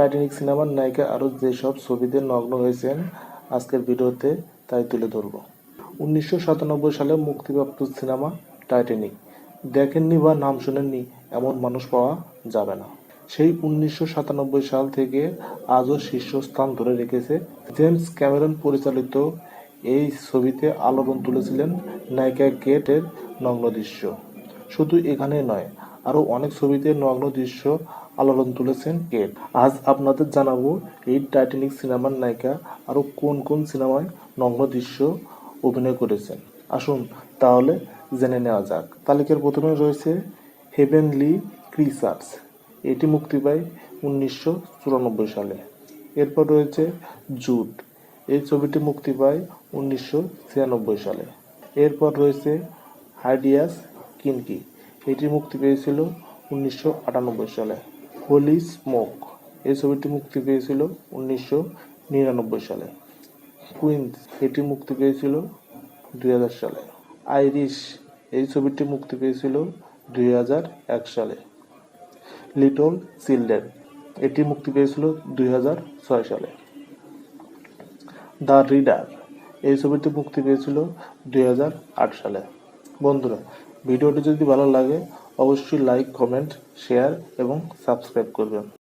Titanic সিনেমার নায়িকা আরও যেসব ছবিতে নগ্ন হয়েছেন আজকের ভিডিওতে তাই তুলে ধরব। উনিশশো সাতানব্বই সালে মুক্তিপ্রাপ্ত সিনেমা টাইটানিক। দেখেননি বা নাম শোনেননি এমন মানুষ পাওয়া যাবে না। সেই উনিশশো সাতানব্বই সাল থেকে আজও শীর্ষস্থান ধরে রেখেছে জেমস ক্যামেরন পরিচালিত এই ছবিতে আলোড়ন তুলেছিলেন নায়িকা কেটের নগ্ন দৃশ্য শুধু এখানে নয় আরও অনেক ছবিতে নগ্ন দৃশ্য আলোড়ন তুলেছেন কেট আজ আপনাদের জানাব এই টাইটানিক সিনেমার নায়িকা আরও কোন কোন সিনেমায় নগ্ন দৃশ্য অভিনয় করেছেন। আসুন তাহলে জেনে নেওয়া যাক। তালিকার প্রথমে রয়েছে হেভেনলি ক্রিসার্স এটি মুক্তি পায় উনিশশো চুরানব্বই সালে। এরপর রয়েছে জুট এই ছবিটি মুক্তি পায় উনিশশো ছিয়ানব্বই সালে। এরপর রয়েছে হাইডিয়াস কিনকি এটি মুক্তি পেয়েছিল উনিশশো আটানব্বই সালে। হোলি স্মোক, এই ছবিটি মুক্তি পেয়েছিল উনিশশো নিরানব্বই সালে। কুইন্স, এটি মুক্তি পেয়েছিল দুই হাজার সালে। আইরিশ, এই ছবিটি মুক্তি পেয়েছিল দুই হাজার এক সালে। লিটল চিলড্রেন, এটি মুক্তি পেয়েছিল দুই হাজার ছয় সালে। দ্য রিডার, এই ছবিটি মুক্তি পেয়েছিল দুই হাজার আট সালে। বন্ধুরা ভিডিওটি যদি ভালো লাগে অবশ্যই লাইক কমেন্ট শেয়ার এবং সাবস্ক্রাইব করবেন।